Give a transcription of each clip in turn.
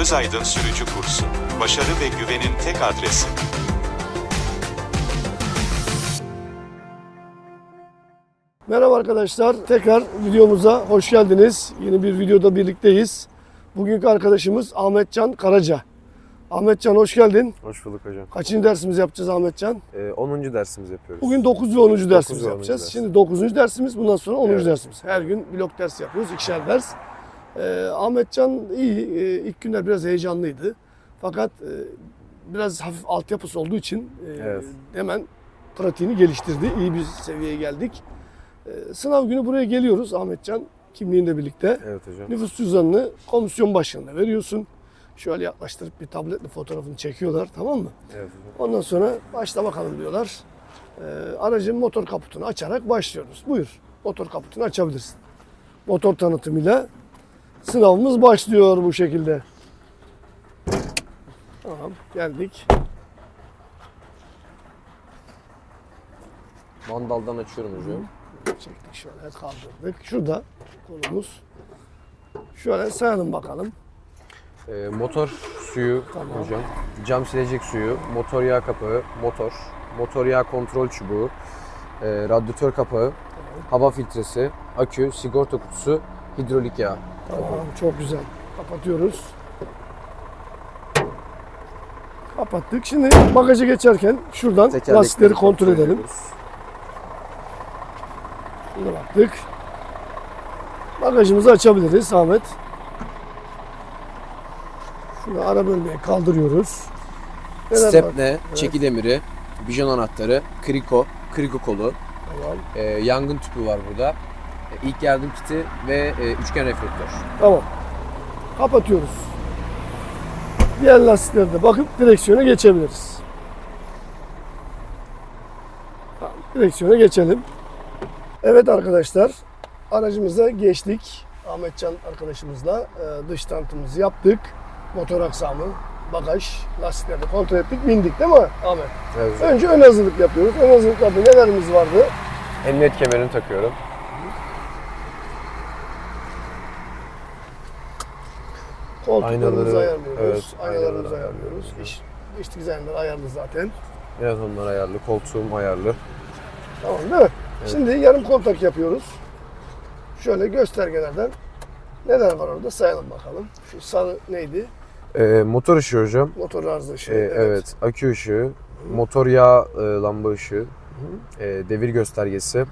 Özaydın Sürücü Kursu. Başarı ve güvenin tek adresi. Merhaba arkadaşlar. Tekrar videomuza hoş geldiniz. Yeni bir videoda birlikteyiz. Bugünkü arkadaşımız Ahmetcan Karaca. Ahmetcan hoş geldin. Hoş bulduk hocam. Kaçıncı dersimizi yapacağız Ahmetcan? Ee, 10. dersimiz yapıyoruz. Bugün 9 ve 10. dersimizi ve 10. yapacağız. ders. Şimdi 9. dersimiz, bundan sonra 10. Evet. dersimiz. Her gün blok ders yapıyoruz, ikişer ders. Ee, Ahmetcan iyi. Ee, ilk günler biraz heyecanlıydı. Fakat e, biraz hafif altyapısı olduğu için e, Evet. hemen pratiğini geliştirdi. İyi bir seviyeye geldik. Ee, sınav günü buraya geliyoruz Ahmetcan kimliğinle birlikte. Evet hocam. Nüfus cüzdanını komisyon başkanına veriyorsun. Şöyle yaklaştırıp bir tabletle fotoğrafını çekiyorlar tamam mı? Evet hocam. Ondan sonra başla bakalım diyorlar. Ee, aracın motor kaputunu açarak başlıyoruz. Buyur motor kaputunu açabilirsin. Motor tanıtımıyla sınavımız başlıyor bu şekilde. Tamam geldik. Mandaldan açıyorum hocam. Çektik şöyle kaldırdık. Şurada konumuz. Şöyle sayalım bakalım. Ee, motor suyu Tamam. hocam. Cam silecek suyu, motor yağ kapağı, motor, motor yağ kontrol çubuğu, e, radyatör kapağı, hava filtresi, akü, sigorta kutusu, hidrolik yağ. Tamam çok güzel. Kapatıyoruz. Kapattık. Şimdi bagaja geçerken şuradan Tekerlekleri lastikleri kontrol edelim. ediyoruz. Baktık. Bagajımızı açabiliriz Ahmet. Şunu ara bölmeye kaldırıyoruz. Neler var? Stepne, çeki demiri, bijon anahtarı, kriko, kriko kolu, Tamam. e, yangın tüpü var burada. İlk yardım kiti ve e, üçgen reflektör. Tamam. Kapatıyoruz. Diğer lastiklere de bakıp direksiyona geçebiliriz. Tamam, direksiyona geçelim. Evet arkadaşlar, aracımıza geçtik. Ahmetcan arkadaşımızla e, dış tanıtımımızı yaptık. Motor aksamı, bagaj, lastikleri de kontrol ettik, bindik değil mi Ahmet? Evet. Önce ön hazırlık yapıyoruz. Ön hazırlıklarda nelerimiz vardı? Emniyet kemerini takıyorum. Koltuklarımızı Aynaları, ayarlıyoruz. evet, aynalarımızı aynaları ayarlıyoruz. ayarlıyoruz. İş, iç dizaynlar ayarlı zaten. Evet onlar ayarlı, koltuğum ayarlı. Tamam değil mi? Şimdi yarım kontak yapıyoruz. Şöyle göstergelerden neler var orada sayalım bakalım. Şu sarı neydi? Ee, motor ışığı hocam. Motor arıza ışığı. Ee, evet. akü ışığı, motor yağ e, lamba ışığı, e, devir göstergesi,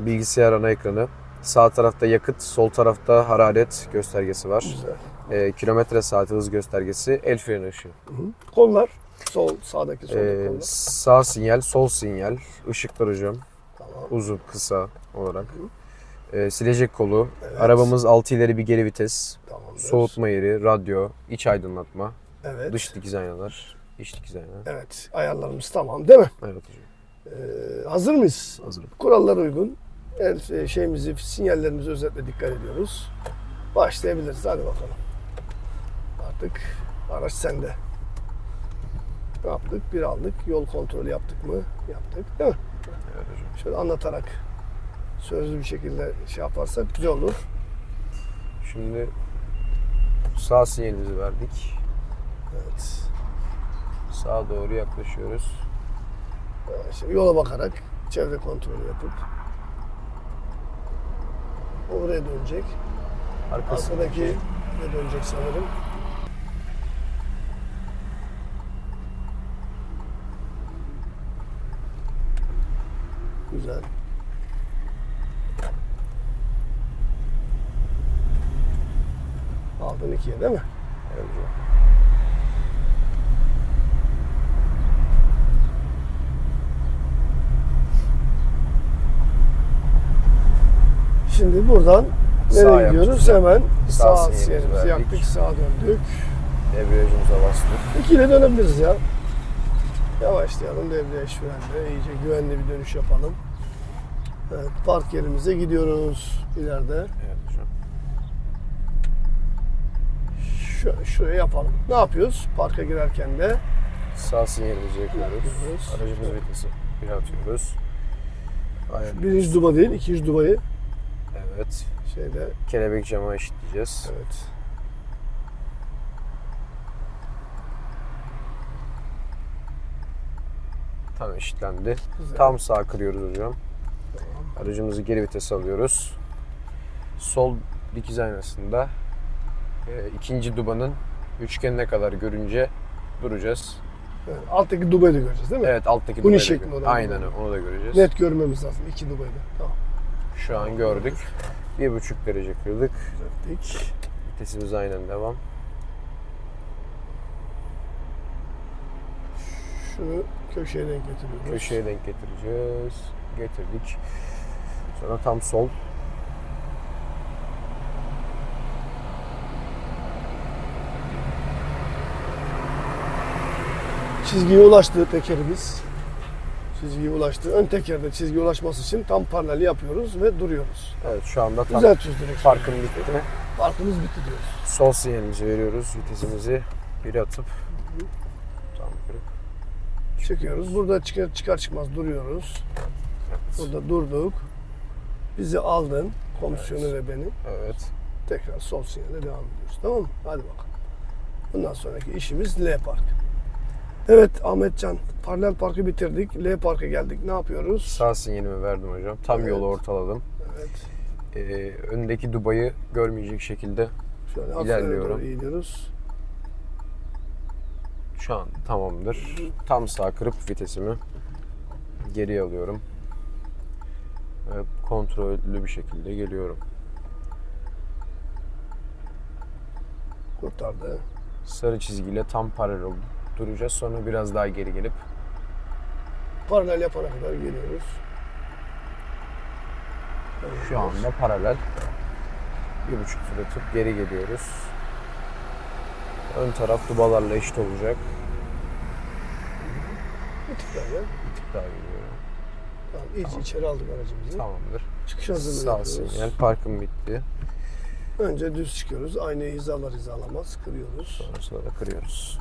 bilgisayar ana ekranı. Sağ tarafta yakıt, sol tarafta hararet göstergesi var. Güzel. E, kilometre saati hız göstergesi, el freni ışığı. Kollar. Sol, sağdaki soldaki E, kollar. sağ sinyal, sol sinyal, ışıklar hocam. Tamam. Uzun, kısa olarak. E, silecek kolu, arabamız 6 ileri bir geri vites, Tamamdır. soğutma yeri, radyo, iç aydınlatma, Evet. dış dikiz aynalar, iç dikiz ayna. Evet. Ayarlarımız tamam değil mi? Evet hocam. Ee, hazır mıyız? Hazırım. Kurallara uygun. El şeyimizi, sinyallerimizi özetle dikkat ediyoruz. Başlayabiliriz. Hadi bakalım. Artık araç sende. Ne yaptık? Bir aldık. Yol kontrolü yaptık mı? Yaptık. Değil mi? Evet hocam. Şöyle anlatarak sözlü bir şekilde şey yaparsak güzel olur. Şimdi sağ sinyalimizi verdik. Evet. Sağa doğru yaklaşıyoruz. Şimdi yola bakarak çevre kontrolü yapıp oraya dönecek. Arkasındaki de dönecek sanırım. Güzel. Aldın ikiye değil mi? Evet Şimdi buradan nereye gidiyoruz? yapacağız. Hemen sağ, Sağ sinyalimizi yaktık, sağa döndük. Debriyajımıza bastık. İkiyle dönebiliriz ya. Yavaşlayalım debriyaj frende. iyice güvenli bir dönüş yapalım. Evet, park yerimize gidiyoruz ileride. Evet hocam. Şöyle şuraya yapalım. Ne yapıyoruz? Parka girerken de Sağ sinyalimizi yakıyoruz. Aracımız vitesi bir atıyoruz. Aynen. birinci duba değil, ikinci dubayı Evet. Şeyde. Kelebek cama eşitleyeceğiz. Evet. Tam eşitlendi. Güzel. Tam sağ kırıyoruz hocam. Tamam. Aracımızı geri vites alıyoruz. Sol dikiz aynasında e, ikinci dubanın üçgenine kadar görünce duracağız. Evet, alttaki dubayı da göreceğiz değil mi? Evet alttaki dubayı da şeklinde göreceğiz. Aynen onu da göreceğiz. Net görmemiz lazım iki dubayı da. Tamam. Şu an gördük. Bir buçuk derece kırdık. Düzelttik. Vitesimiz aynen devam. Şunu köşeye denk getiriyoruz. Köşeye denk getireceğiz. Getirdik. Sonra tam sol. Çizgiye ulaştı tekerimiz. Çizgiye ulaştı. Ön tekerde çizgiye ulaşması için tam paralel yapıyoruz ve duruyoruz. Evet şu anda tam Düzeltiyoruz direksiyonu. farkın bitti. Farkımız bitti diyoruz. Sol sinyalimizi veriyoruz. Vitesimizi geri atıp tam kırıp Çekiyoruz. Burada çıkar, çıkar çıkmaz duruyoruz. Burada durduk. Bizi aldın. Komisyonu ve beni. Evet. Tekrar sol sinyale devam ediyoruz. Tamam mı? Hadi bakalım. Bundan sonraki işimiz L Park. Evet Ahmetcan, paralel parkı bitirdik. L Park'a geldik. Ne yapıyoruz? Sağ sinyalimi verdim hocam. Tam Evet. yolu ortaladım. Evet. Ee, öndeki dubayı görmeyecek şekilde Şöyle İlerliyorum. doğru eğiliyoruz. şu an tamamdır. Tam sağ kırıp vitesimi geriye alıyorum. Ve kontrollü bir şekilde geliyorum. Kurtardı. Sarı çizgiyle tam paralel duracağız. Sonra biraz daha geri gelip Paralel yapana kadar geliyoruz. şu anda paralel bir buçuk tur atıp geri geliyoruz. Ön taraf dubalarla eşit olacak. Bir tık daha gel. Bir tık daha geliyorum. Tamam, iyice içeri aldık aracımızı. Tamamdır. Çıkış hazırlığı Sağ yapıyoruz. sinyal. Parkım bitti. Önce düz çıkıyoruz. Aynayı hizalar hizalamaz. Kırıyoruz. Sonrasında da kırıyoruz.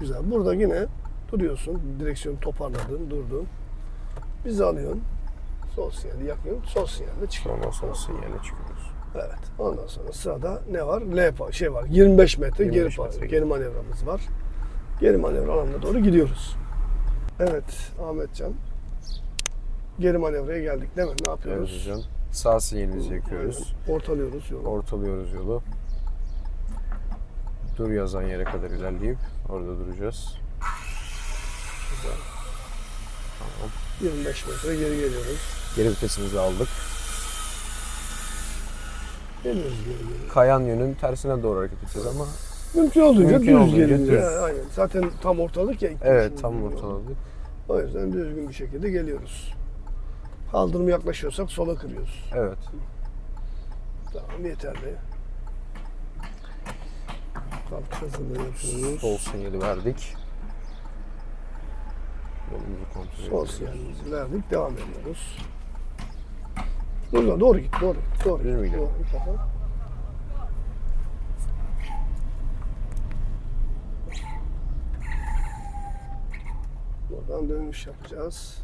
Güzel. Burada yine duruyorsun. Direksiyonu toparladın, durdun. Bizi alıyorsun. Sol sinyali yakıyorsun. Sol sinyalde çıkıyorsun. Sonra sol sinyale çıkıyoruz. Evet. Ondan sonra sırada ne var? L şey var. 25 metre 25 geri metre Geri manevramız var. Geri manevra alanına doğru gidiyoruz. Evet Ahmetcan. Geri manevraya geldik değil mi? Ne Evet yapıyoruz? hocam. Sağ sinyalimizi yakıyoruz. Ortalıyoruz yolu. Ortalıyoruz yolu. Dur yazan yere kadar ilerleyip orada duracağız. 25 metre geri geliyoruz. Geri vitesimizi aldık. Geliyoruz geri. Kayan yönün tersine doğru hareket edeceğiz ama Mümkün olduğunca Mümkün düz olduğunca geliyoruz. düz. Ya, aynen. Zaten tam ortalık ya. evet tam ortaladık. O yüzden düzgün bir şekilde geliyoruz. Kaldırım yaklaşıyorsak sola kırıyoruz. Evet. Tamam yeterli. Sol sinyali verdik. Yolumuzu kontrol Sol sinyalimizi verdik. Devam ediyoruz. Burada doğru git. Doğru. Doğru Düz mü? Doğru. Aha. Buradan dönüş yapacağız.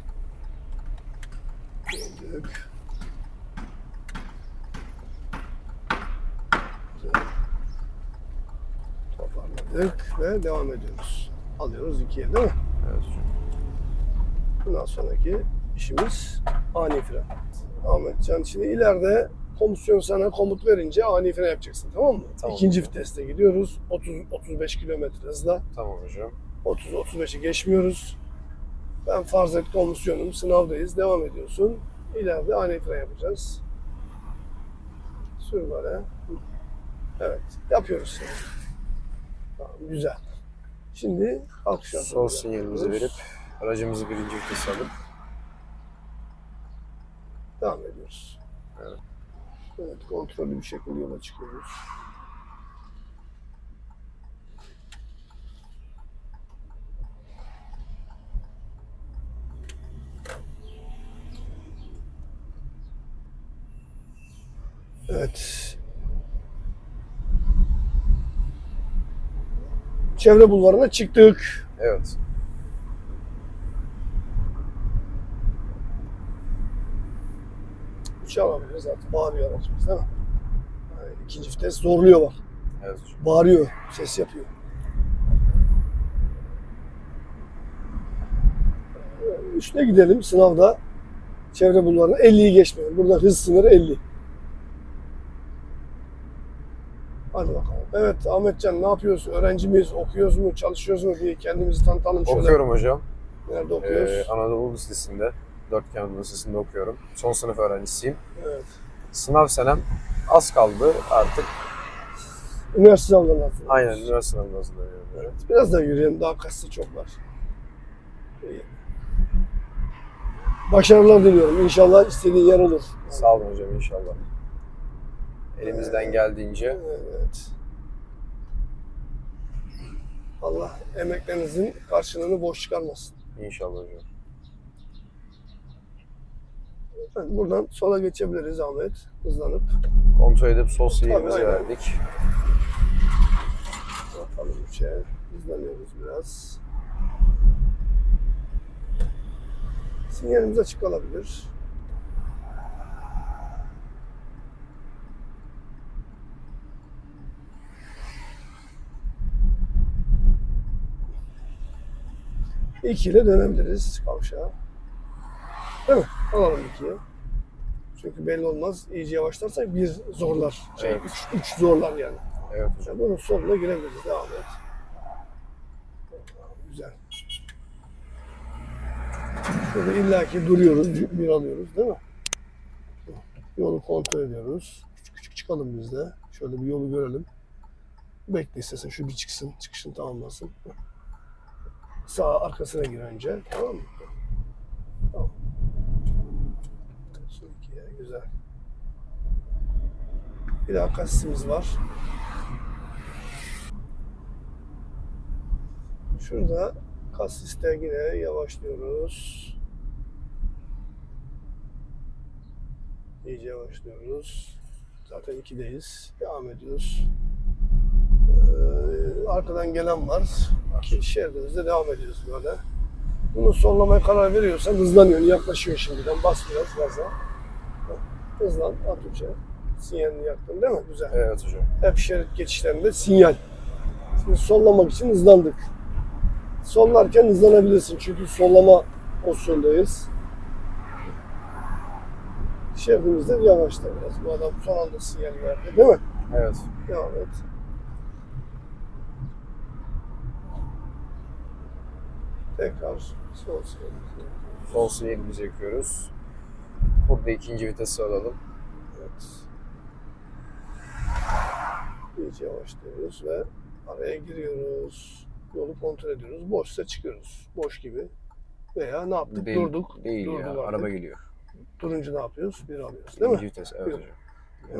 Döndük. Güzel. Toparladık ve devam ediyoruz. Alıyoruz ikiye değil mi? Evet hocam. Bundan sonraki işimiz ani fren. Ahmetcan şimdi ileride komisyon sana komut verince ani fren yapacaksın tamam mı? Tamam İkinci hocam. viteste gidiyoruz. 30 35 kilometre hızla. Tamam hocam. 30 35'i geçmiyoruz. Ben farz et komisyonum sınavdayız. Devam ediyorsun. İleride ani fren yapacağız. Sür böyle. Evet. Yapıyoruz. Tamam, güzel. Şimdi kalkış Sol sinyalimizi verip aracımızı birinci vitese alıp Devam ediyoruz. Evet. Evet, kontrollü bir şekilde yola çıkıyoruz. Evet. Çevre bulvarına çıktık. evet. Uçamayacağız zaten. Bağırıyor aracımız değil mi? Yani ikinci vites zorluyor bak. Evet. Bağırıyor, ses yapıyor. üstüne gidelim sınavda. Çevre bulvarına 50'yi geçmeyelim. Burada hız sınırı 50. Hadi bakalım. Evet Ahmetcan ne yapıyoruz? Öğrenci miyiz? Okuyoruz mu? Çalışıyoruz mu diye kendimizi tanıtalım şöyle. Okuyorum hocam. Nerede Ee, okuyoruz? Anadolu Lisesi'nde, Dörtgen Lisesi'nde okuyorum. Son sınıf öğrencisiyim. evet. Sınav senem az kaldı artık. Üniversite sınavlarına hazırlanıyoruz. Aynen üniversite sınavına hazırlanıyorum. Evet. Biraz daha yürüyelim. Daha kassı çok var. İyi. Başarılar diliyorum. İnşallah istediğin yer olur. Sağ olun hocam inşallah. Elimizden geldiğince Evet. Allah emeklerinizin karşılığını boş çıkarmasın. inşallah hocam. Evet, buradan sola geçebiliriz Ahmet. Hızlanıp. Kontrol edip sol aynen. verdik. Bakalım üçe. Hızlanıyoruz biraz. Sinyalimiz açık kalabilir. İki ile dönebiliriz kavşağa. Değil mi? Alalım ikiye. Çünkü belli olmaz. İyice yavaşlarsak bir zorlar. Şey, Evet. üç, üç zorlar yani. Evet hocam. Ya bunun sonuna girebiliriz. Devam et. Güzel. Şurada illaki duruyoruz, bir alıyoruz değil mi? Yolu kontrol ediyoruz. Küçük küçük çıkalım biz de. Şöyle bir yolu görelim. Bekle istesin şu bir çıksın, çıkışını tamamlasın. Sağ arkasına gir önce, tamam mı? Tamam. Son ikiye, güzel. Bir daha kasisimiz var. Şurada kasiste yine yavaşlıyoruz. İyice yavaşlıyoruz. Zaten ikideyiz. Devam ediyoruz. Ee, arkadan gelen var. Şeridimizde devam ediyoruz böyle. Bunu sollamaya karar veriyorsan hızlanıyorsun. Yaklaşıyor şimdiden. Bas biraz gaza. Hızlan. At uça. Sinyalini yaktın değil mi? Güzel Evet hocam. hep şerit geçişlerinde sinyal. Şimdi sollamak için hızlandık. Sollarken hızlanabilirsin çünkü sollama pozisyondayız. Şeridimizde yavaşla biraz. Bu adam son anda sinyal verdi değil mi? Evet. Devam et. Tekrar sol sinyal. Sol sinyalimizi yakıyoruz. Burada ikinci vitesi alalım. Evet. İyice yavaşlıyoruz ve araya giriyoruz. Yolu kontrol ediyoruz. Boşsa çıkıyoruz. Boş gibi. Veya ne yaptık? Değil, Durduk. Değil Durduk ya. artık. Araba geliyor. Durunca ne yapıyoruz? Bir alıyoruz. Değil mi? İkinci vites. Evet Yok. hocam.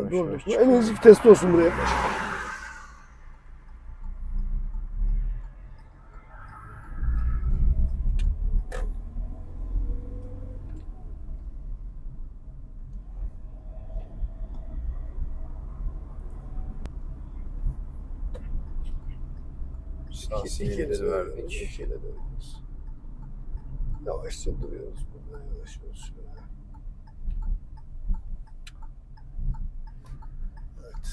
Yani durduk. En iyisi viteste olsun buraya dönüyoruz. verdik. de dönüyoruz. Yavaşça duruyoruz burada. Yavaşlıyoruz şöyle. Evet.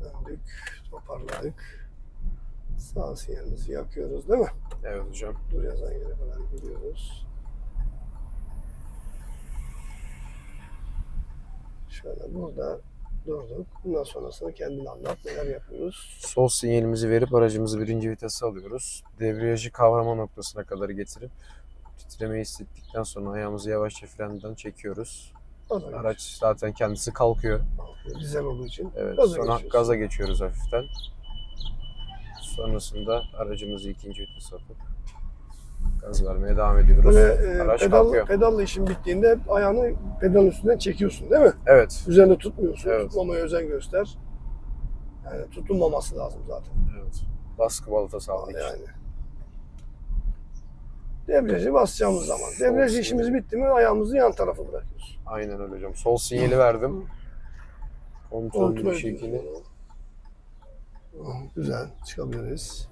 Döndük. Toparladık. Sağ sinyalimizi yakıyoruz değil mi? Evet hocam. Dur yazan yere kadar gidiyoruz. Şöyle burada durduk. Bundan sonrasını kendin anlat. Neler yapıyoruz? Sol sinyalimizi verip aracımızı birinci vitese alıyoruz. Debriyajı kavrama noktasına kadar getirip titremeyi hissettikten sonra ayağımızı yavaşça frenden çekiyoruz. Gaza Araç zaten kendisi kalkıyor. Dizel olduğu için. Evet. Gaza sonra geçiyoruz. gaza geçiyoruz hafiften. Sonrasında aracımızı ikinci vitese atıp gaz vermeye devam ediyoruz. Böyle e, Araç pedal, kalkıyor. pedalla işin bittiğinde hep ayağını pedalın üstünden çekiyorsun değil mi? Evet. Üzerinde tutmuyorsun. Evet. Tutmamaya özen göster. Yani tutulmaması lazım zaten. Evet. Baskı balata sağladık. Yani. Debriyajı basacağımız zaman. Debriyaj işimiz bitti mi ayağımızı yan tarafa bırakıyoruz. Aynen öyle hocam. Sol sinyali verdim. Kontrollü Kontrol bir şekilde. Güzel. Çıkabiliriz.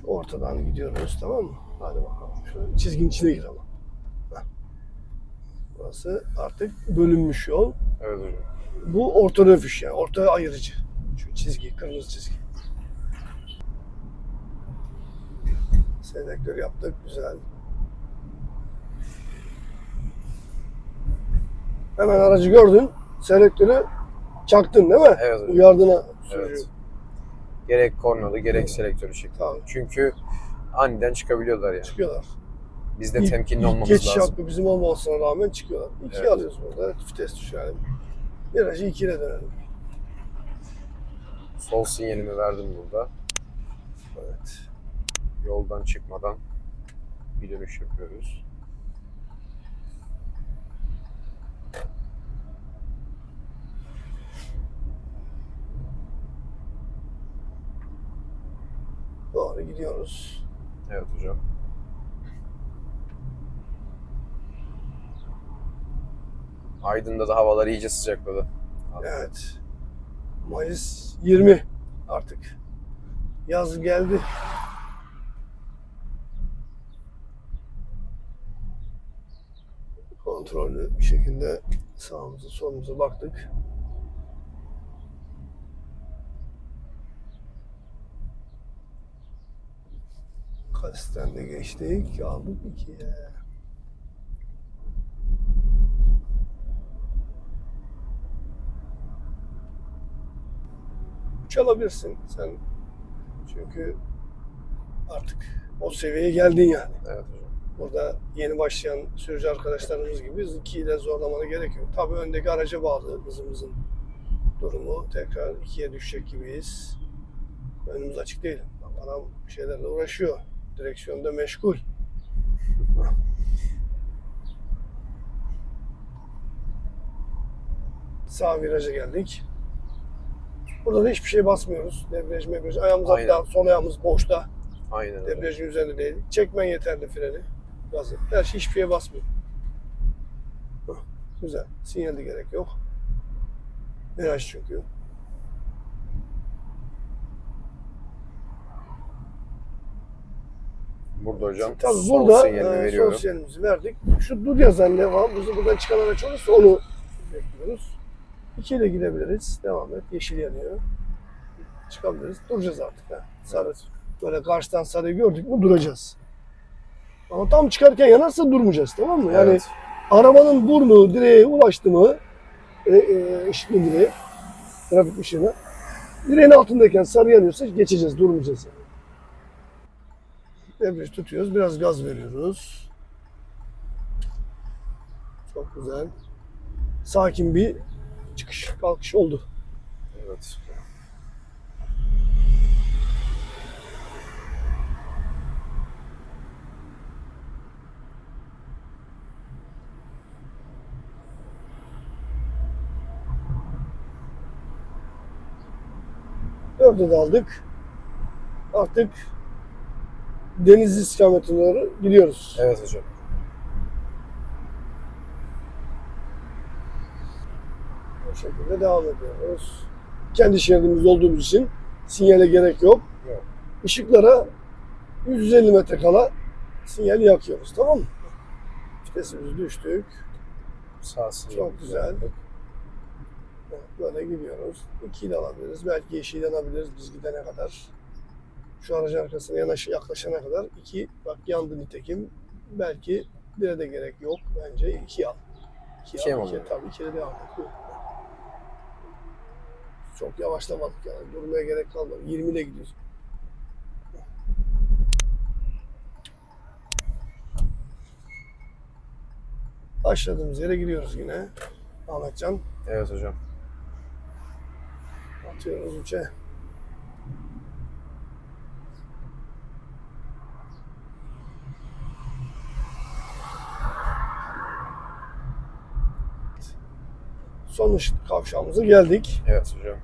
Şu ortadan gidiyoruz tamam mı? Hadi bakalım. Şöyle çizginin içine gir ama. Heh. Burası artık bölünmüş yol. Evet hocam. Bu orta röfüş yani. Orta ayırıcı. Şu çizgi, kırmızı çizgi. Selektör yaptık. Güzel. Hemen aracı gördün. Selektörü çaktın değil mi? Evet hocam. Uyardın ha. Evet. Gerek kornalı gerek selektörü çekti. Tamam. Çünkü aniden çıkabiliyorlar yani. Çıkıyorlar. Biz de İlk- temkinli ilk olmamız geçiş lazım. hakkı bizim olmamasına rağmen çıkıyorlar. İkiye Evet. alıyoruz burada. Vites düşürelim. Virajı ikiye dönelim. Sol sinyalimi verdim burada. Evet. Yoldan çıkmadan bir dönüş yapıyoruz. Doğru gidiyoruz. Evet hocam. Aydın'da da havalar iyice sıcakladı. Evet. Mayıs 20 artık. Yaz geldi. Kontrollü bir şekilde sağımıza solumuza baktık. Kasisten de geçtik. Aldık ikiye. çalabilirsin sen. Çünkü artık o seviyeye geldin yani. Evet hocam. Burada yeni başlayan sürücü arkadaşlarımız gibi ikiyi de zorlamana gerek yok. Tabii öndeki araca bağlı hızımızın durumu. Tekrar ikiye düşecek gibiyiz. Önümüz açık değil. Adam bir şeylerle uğraşıyor. Direksiyonda meşgul. Sağ viraja geldik. Burada da hiçbir şey basmıyoruz. Debriyaj mebriyaj. Ayağımız Aynen. hatta sol ayağımız boşta. Aynen öyle. Debriyajın üzerinde değil. Çekmen yeterli freni. Gazı. Her şey hiçbir şeye basmıyor. Güzel. Sinyal de gerek yok. Viraj çünkü. Burada hocam Tabii sol burada sinyalimi e, veriyorum. sol sinyalimizi verdik. Şu dur yazan ne var? Bizi buradan çıkan araç olursa onu bekliyoruz. İkiyle gidebiliriz. Devam et. Yeşil yanıyor. Çıkabiliriz. Duracağız artık. Ha. Sarı. Böyle karşıdan sarıyı gördük mü duracağız. Ama tam çıkarken yanarsa durmayacağız tamam mı? Yani Evet. arabanın burnu direğe ulaştı mı e, e, ışıklı direğe trafik ışığına direğin altındayken sarı yanıyorsa geçeceğiz durmayacağız yani. Debriyaj tutuyoruz biraz gaz veriyoruz. Çok güzel. Sakin bir çıkış kalkış oldu. Evet. dörde de aldık. Artık deniz istikametine doğru gidiyoruz Evet hocam. Bu şekilde devam ediyoruz. Kendi şeridimiz olduğumuz için sinyale gerek yok. Yok. Işıklara 150 metre kala sinyali yakıyoruz tamam mı? Vitesimizi düştük. Sağ. Çok güzel. Evet, Böyle gidiyoruz. İkiyi de alabiliriz. Belki yeşil alabiliriz biz gidene kadar. Şu aracın arkasına yanaş, yaklaşana kadar iki bak yandı nitekim. Belki bire de gerek yok. Bence iki al. İki mi al. iki, tabii ikiye devam et. Çok yavaşlamadık yani. Durmaya gerek kalmadı. 20 ile gidiyoruz. Başladığımız yere gidiyoruz yine. Ahmetcan Evet hocam. atıyoruz üçe. Son ışık kavşağımıza geldik. Evet hocam.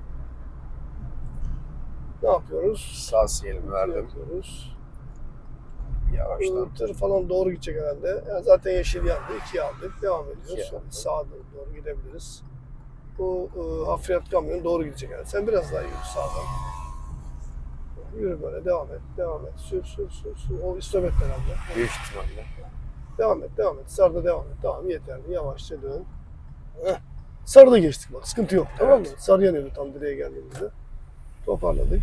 Ne yapıyoruz? Sağ sinyalimi verdim. yapıyoruz? Yavaştan. Tır falan doğru gidecek herhalde. Yani zaten yeşil yandı. ikiye aldık. Devam ediyoruz. Aldık. sağa doğru gidebiliriz. Bu e, hafriyat kamyon doğru gidecek herhalde. Sen biraz daha yürü sağdan. Yürü böyle devam et. Devam et. Sür sür sür sür. O istobet herhalde. Büyük ihtimalle. Devam et, devam et. Sarıda devam et. Tamam yeterli. Yavaşça dön. Heh. Sarıda geçtik bak sıkıntı yok tamam mı? Evet. Sarıya döndü tam direğe geldiğimizde. Toparladık.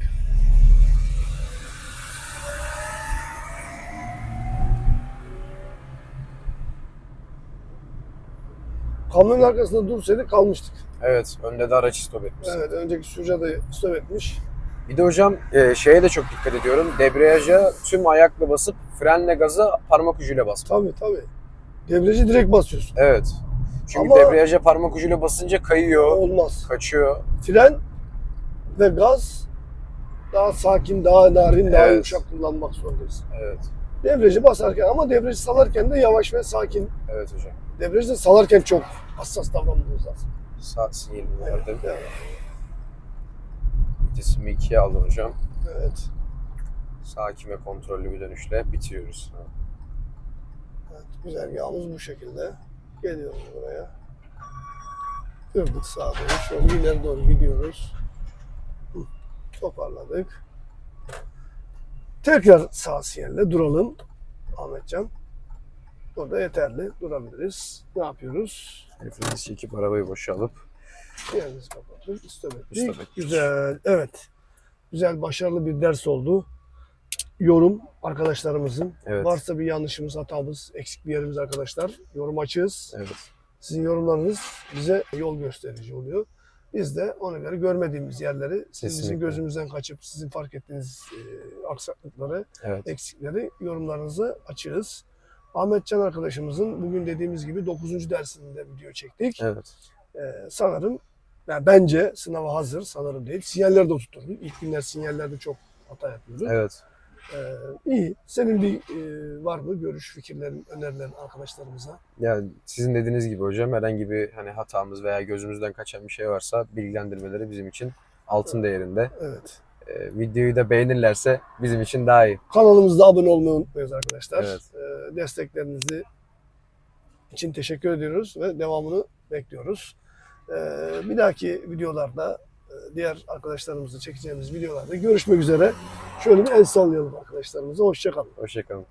Kamyonun arkasında dursaydı kalmıştık. Evet, önde de araç stop etmiş. Evet, önceki sürücü de stop etmiş. Bir de hocam e, şeye de çok dikkat ediyorum. Debriyaja tüm ayakla basıp frenle gaza parmak ucuyla basmak. Tabii tabii. Debriyajı direkt basıyorsun. Evet. Çünkü Ama- debriyaja parmak ucuyla basınca kayıyor, Olmaz. kaçıyor. Fren ve gaz daha sakin, daha narin, daha Evet. yumuşak kullanmak zorundayız. Evet. Debriyajı basarken ama debriyajı salarken de yavaş ve sakin. Evet hocam. Debriyajı da salarken çok hassas davranmamız lazım. Saat sinyalini verdim. Evet. Vitesimi ikiye aldım hocam. evet. Sakin ve kontrollü bir dönüşle bitiriyoruz. Evet, güzergahımız bu şekilde. Geliyoruz buraya. Kırdık sağa doğru. Şöyle ileri doğru gidiyoruz. Hı, Toparladık. Tekrar sağ sinyalle duralım. Ahmetcan. Burada yeterli. Durabiliriz. Ne yapıyoruz? Freni çekip arabayı boşa alıp Yerimizi kapattık. Stop ettik. Stop ettik. Güzel. Evet. Güzel, başarılı bir ders oldu. Yorum arkadaşlarımızın. Evet. Varsa bir yanlışımız, hatamız, eksik bir yerimiz arkadaşlar. Yorum açığız. evet. Sizin yorumlarınız bize yol gösterici oluyor. Biz de ona göre görmediğimiz yerleri, sizin Kesinlikle. gözümüzden kaçıp sizin fark ettiğiniz e, aksaklıkları, Evet. eksikleri yorumlarınızı açığız. Ahmetcan arkadaşımızın bugün dediğimiz gibi 9. dersinde video çektik. Evet. Ee, sanırım yani bence sınava hazır sanırım değil. Sinyaller de oturturduk. İlk günler sinyallerde çok hata yapıyorduk. Evet. Ee, iyi. Senin bir e, var mı görüş, fikirlerin, önerilerin arkadaşlarımıza? Yani sizin dediğiniz gibi hocam herhangi bir hani hatamız veya gözümüzden kaçan bir şey varsa bilgilendirmeleri bizim için altın değerinde. Evet. Ee, videoyu da beğenirlerse bizim için daha iyi. Kanalımıza abone olmayı unutmayız arkadaşlar. Evet. Ee, desteklerinizi için teşekkür ediyoruz ve devamını bekliyoruz. Ee, bir dahaki videolarda diğer arkadaşlarımızla çekeceğimiz videolarda görüşmek üzere. Şöyle bir el sallayalım arkadaşlarımıza. Hoşçakalın. Hoşçakalın.